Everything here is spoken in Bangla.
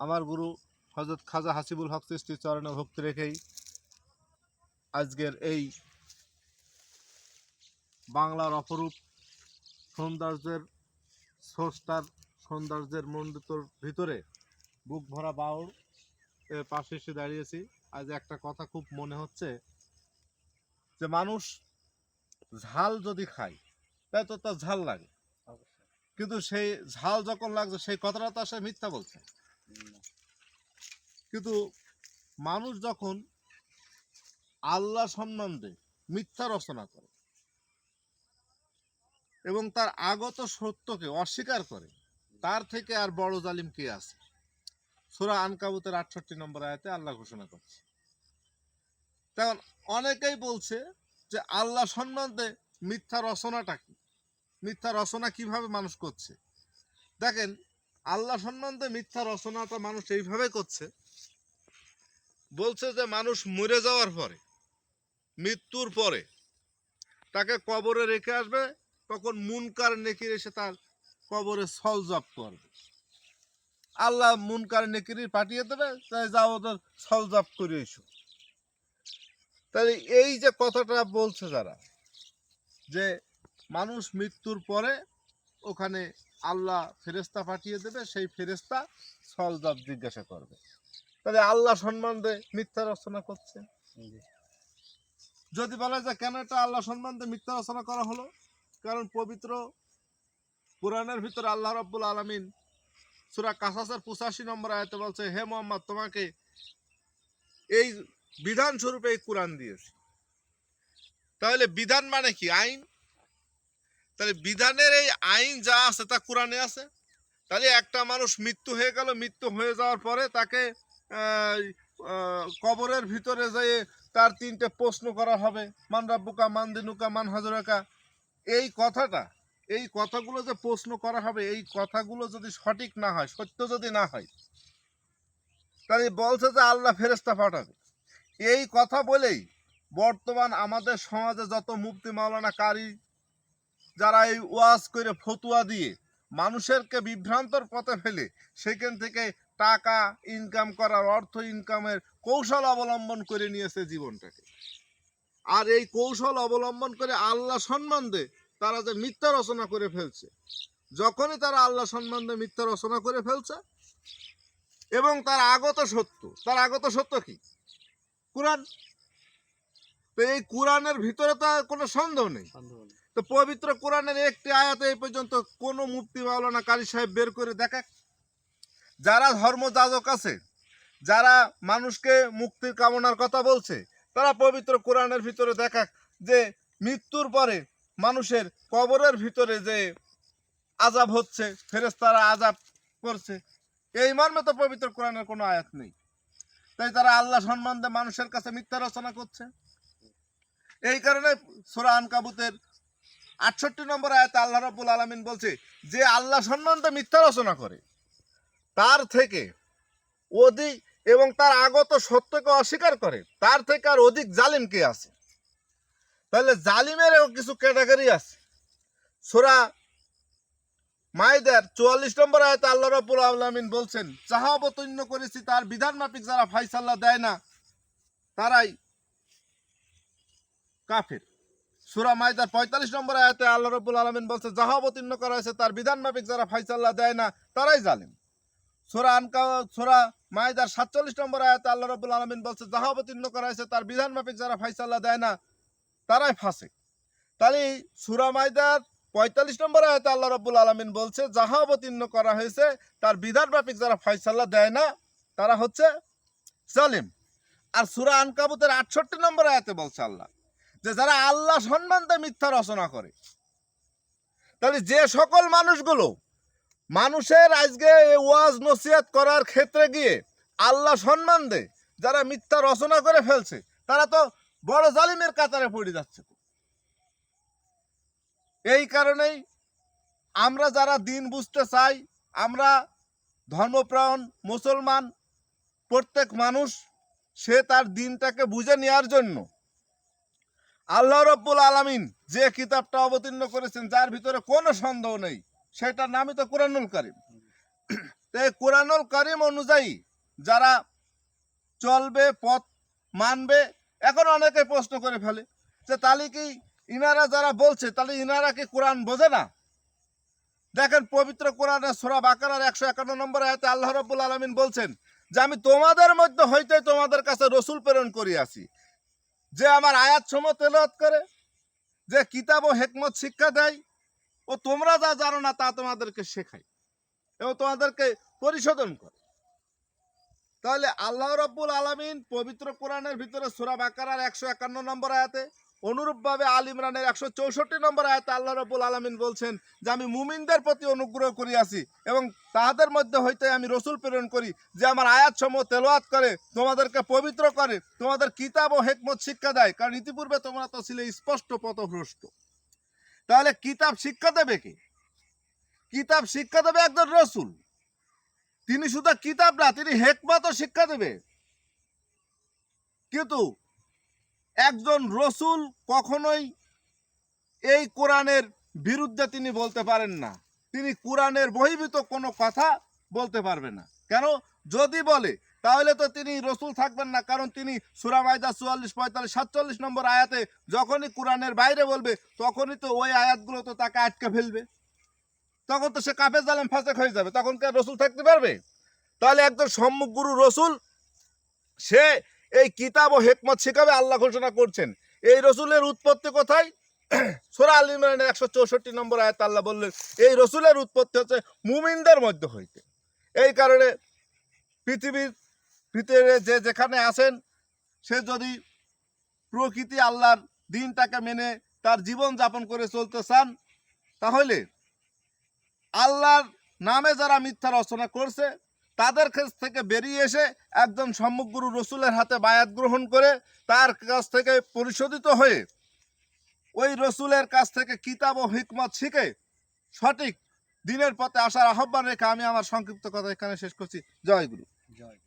আমার গুরু হজরত খাজা হাসিবুল হক সৃষ্টির চরণে ভক্তি রেখেই আজকের এই বাংলার অপরূপ সৌন্দর্যের স্রষ্টার সৌন্দর্যের মণ্ডিতর ভিতরে বুক ভরা বাউর এর পাশে এসে দাঁড়িয়েছি। আজ একটা কথা খুব মনে হচ্ছে যে মানুষ ঝাল যদি খায় তাই তো তার ঝাল লাগে। কিন্তু সেই ঝাল যখন লাগছে সেই কথাটা তো সে মিথ্যা বলছে। কিন্তু মানুষ যখন আল্লাহ সম্বন্ধে মিথ্যা রচনা করে এবং তার আগত সত্যকে অস্বীকার করে, তার থেকে আর বড় জালিম কে আছে? সুরা আনকাবুতের আটষট্টি নম্বর আয়াতে আল্লাহ ঘোষণা করছে। তখন অনেকেই বলছে যে আল্লাহ সম্বন্ধে মিথ্যা রচনাটা কি? মিথ্যা রচনা কীভাবে মানুষ করছে? দেখেন আল্লাহ সম্বন্ধে মিথ্যা রচনাটা মানুষ এইভাবে করছে। বলছে যে মানুষ মরে যাওয়ার পরে, মৃত্যুর পরে তাকে কবরে রেখে আসবে, তখন মুনকার নেকির এসে তার কবরে সলজব করবে। আল্লাহ মুনকার নেকিরি পাঠিয়ে দেবে, তাই যাও ওদের সলজব করে এসো। তাহলে এই যে কথাটা বলছে যারা, যে মানুষ মৃত্যুর পরে ওখানে আল্লাহ ফেরেস্তা পাঠিয়ে দেবে সেই ফেরেস্তা সলজব জিজ্ঞাসা করবে। তাহলে আল্লাহ সম্বন্ধে মিথ্যা রচনা করছে। যদি বলা যায় কেন এটা আল্লাহ সম্বন্ধে মিথ্যা রচনা করা হলো? কারণ পবিত্র কোরআনের ভিতরে আল্লাহ রব্বুল আলমিন সুরা কাসাসের পঁচাশি নম্বর আয়তে বলছে হে মোহাম্মদ তোমাকে এই বিধান স্বরূপে এই কোরআন দিয়েছি। তাহলে বিধান মানে কি? আইন? তাহলে বিধানের এই আইন যা আছে তা কোরআনে আছে? তাহলে একটা মানুষ মৃত্যু হয়ে গেল, মৃত্যু হয়ে যাওয়ার পরে তাকে কবরের ভিতরে যেয়ে তার তিনটে প্রশ্ন করা হবে, মান রাব্বুকা, মান দিনুকা, মান হাজরাকা। এই কথাটা, এই কথাগুলো যে প্রশ্ন করা হবে, এই কথাগুলো যদি সঠিক না হয়, সত্য যদি না হয়, তাহলে বলছে যে আল্লাহ ফেরেস্তা পাঠাবে। এই কথা বলেই বর্তমান আমাদের সমাজে যত মুক্তি মাওলানা কারি যারা এই ওয়াজ করে ফতুয়া দিয়ে মানুষেরকে বিভ্রান্তর পথে ফেলে, সেখান থেকে টাকা ইনকাম করার অর্থ ইনকামের কৌশল অবলম্বন করে নিয়েছে জীবনটাকে। আর এই কৌশল অবলম্বন করে আল্লাহ সম্বন্ধে তারা যে মিথ্যা রচনা করে ফেলছে। যখনই তারা আল্লাহ সম্বন্ধে মিথ্যা রচনা করে ফেলছে। এবং তার আগত সত্য, তার আগত সত্য কি? কোরআন। তো এই কোরআনের ভিতরে তো কোনো সন্দেহ নেই। তো পবিত্র কোরআনের একটি আয়াতে এই পর্যন্ত কোনো মুক্তি মাওলানা কারি সাহেব বের করে দেখা? যারা ধর্ম যাজক আছে, যারা মানুষকে মুক্তির কামনার কথা বলছে, তারা পবিত্র কোরআনের ভিতরে দেখা যে মৃত্যুর পরে মানুষের কবরের ভিতরে যে আজাব হচ্ছে ফেরেস্তারা আজাব করছে, এই মর্মে তো পবিত্র কোরআনের কোনো আয়াত নেই। তাই তারা আল্লাহ সম্বন্ধে মানুষের কাছে মিথ্যা রচনা করছে। এই কারণে সোরা আনকাবুতের আটষট্টি নম্বর আয়াতে আল্লাহ রাব্বুল আলামিন বলছে, যে আল্লাহ সম্বন্ধে মিথ্যা রচনা করে, তার থেকে অধিক এবং তার আগত সত্যকে অস্বীকার করে, তার থেকে আর অধিক জালিম কে আছে? তাহলে জালিমেরও কিছু ক্যাটাগরি আছে। সোরা মাইদার চুয়াল্লিশ নম্বর আয়তে আল্লাহ রব্বুল আলমিন বলছেন যাহা অবতীর্ণ করেছি, তার বিধান মাফিক যারা ফাইসাল্লাহ দেয় না, তারাই কাফের। সুরা মাইদার পঁয়তাল্লিশ নম্বর আয়াতে আল্লাহ রব্বুল আলমিন বলছে, যাহা অবতীর্ণ করা হয়েছে তার বিধান মাফিক যারা ফাইসাল্লাহ দেয় না, তারাই জালিম। সোরা আনকা, সোরা মাইদার সাতচল্লিশ নম্বর আয়াতে আল্লাহ রব্বুল আলমিন বলছে, যাহা অবতীর্ণ করা হয়েছে তার বিধান মাফিক যারা ফাইসাল্লাহ দেয় না, তারাই ফাঁসে তাহলে সুরা মাইদার পঁয়তাল্লিশ নম্বর আয়াতে আল্লাহ রব্বুল আলমিন বলছে, যাহা অবতীর্ণ করা হয়েছে তার বিধান মাফিক যারা ফাইসাল্লাহ দেয় না, তারা হচ্ছে জালিম। আর সুরা আনকাবুতের আটষট্টি নম্বর আয়াতে বলছে আল্লাহ যে যারা আল্লাহ সম্বন্ধে মিথ্যা রচনা করে। তাহলে যে সকল মানুষগুলো মানুষের আজকে ওয়াজ নসিহত করার ক্ষেত্রে গিয়ে আল্লাহ সম্বন্ধে যারা মিথ্যা রচনা করে ফেলছে, তারা তো বড় জালিমের কাতারে পড়ে যাচ্ছে। এই কারণেই আমরা যারা দিন বুঝতে চাই, আমরা ধর্মপ্রাণ, মুসলমান, প্রত্যেক মানুষ সে তার দিনটাকে বুঝে নেওয়ার জন্য আল্লাহ রব্বুল আলামিন যে কিতাবটা অবতীর্ণ করেছেন, যার ভিতরে কোনো সন্দেহ নেই, সেটার নামই তো কোরআনুল কারিম। তো এই কোরআনুল করিম অনুযায়ী যারা চলবে, পথ মানবে, এখন অনেকে প্রশ্ন করে ফেলে যে, তাহলে কি ইনারা যারা বলছে, তাহলে ইনারা কি কোরআন বোঝে না? দেখেন, পবিত্র কোরআনের সোরা বাকারার একশো একান্ন নম্বর আয়াতে আল্লাহ রব্বুল আলমিন বলছেন যে, আমি তোমাদের মধ্যে হইতে তোমাদের কাছে রসুল প্রেরণ করিয়াছি। যে আমার আয়াত সম তেলত করে, যে কিতাব ও হেকমত শিক্ষা দেয়, ও তোমরা যা জানো না তা তোমাদেরকে শেখায়, এবং তোমাদেরকে পরিশোধন করে। তাহলে আল্লাহ রব্বুল আলমিন পবিত্র কোরআনের ভিতরে সুরাব বাকারার একশো একান্ন নম্বর আয়াতে অনুরূপভাবে আল ইমরানের একশো চৌষট্টি নম্বর আয়াতে আল্লাহ রবুল আলমিন বলছেন যে আমি মুমিনদের প্রতি অনুগ্রহ করিয়াছি এবং তাহাদের মধ্যে হইতে আমি রসুল প্রেরণ করি যে আমার আয়াত সমূহ তেলোয়াত করে, তোমাদেরকে পবিত্র করে, তোমাদের কিতাব ও হেকমত শিক্ষা দেয়। কারণ ইতিপূর্বে তোমরা তো ছিলে স্পষ্ট পথভ্রষ্ট। তাহলে কিতাব শিক্ষা দেবে কি? কিতাব শিক্ষা দেবে একজন রসুল। তিনি শুধু কিতাব না, তিনি হেকমতও শিক্ষা দেবে। কিন্তু একজন রসুল কখনোই এই কোরআনের বিরুদ্ধে তিনি বলতে পারেন না। তিনি কোরআনের বহির্ভূত কোনো কথা বলতে পারবে না। কেন? যদি বলে, তাহলে তো তিনি রসুল থাকবেন না, কারণ তিনি সুরামায়দা চুয়াল্লিশ, পঁয়তাল্লিশ, সাতচল্লিশ নম্বর আয়াতে যখনই কোরআনের বাইরে বলবে, তখনই তো ওই আয়াতগুলো তো তাকে আটকে ফেলবে। তখন তো সে কাফের, জালেম, ফাঁসেক হয়ে যাবে। তখন কে রসুল থাকতে পারবে? তাহলে একজন সম্মুখ গুরু রসুল, সে এই কিতাব ও হেকমত শেখাবে আল্লাহ ঘোষণা করছেন। এই রসুলের উৎপত্তি কোথায়? সোরা আল ইমরানের একশো চৌষট্টি নম্বর আয়াত আল্লাহ বললেন, এই রসুলের উৎপত্তি হচ্ছে মুমিনদের মধ্যে হইতে। এই কারণে পৃথিবীর ভিতরে যে যেখানে আছেন, সে যদি প্রকৃতি আল্লাহর দিনটাকে মেনে তার জীবন যাপন করে চলতে চান, তাহলে আল্লাহর নামে যারা মিথ্যা রচনা করছে তাদের কাছ থেকে বেরিয়ে এসে একজন সম্মুখগুরু রসুলের হাতে বায়াত গ্রহণ করে তার কাছ থেকে পরিশোধিত হয়ে ওই রসুলের কাছ থেকে কিতাব ও হিকমত শিখে সঠিক দিনের পথে আসার আহ্বান রেখে আমি আমার সংক্ষিপ্ত কথা এখানে শেষ করছি। জয় গুরু। জয়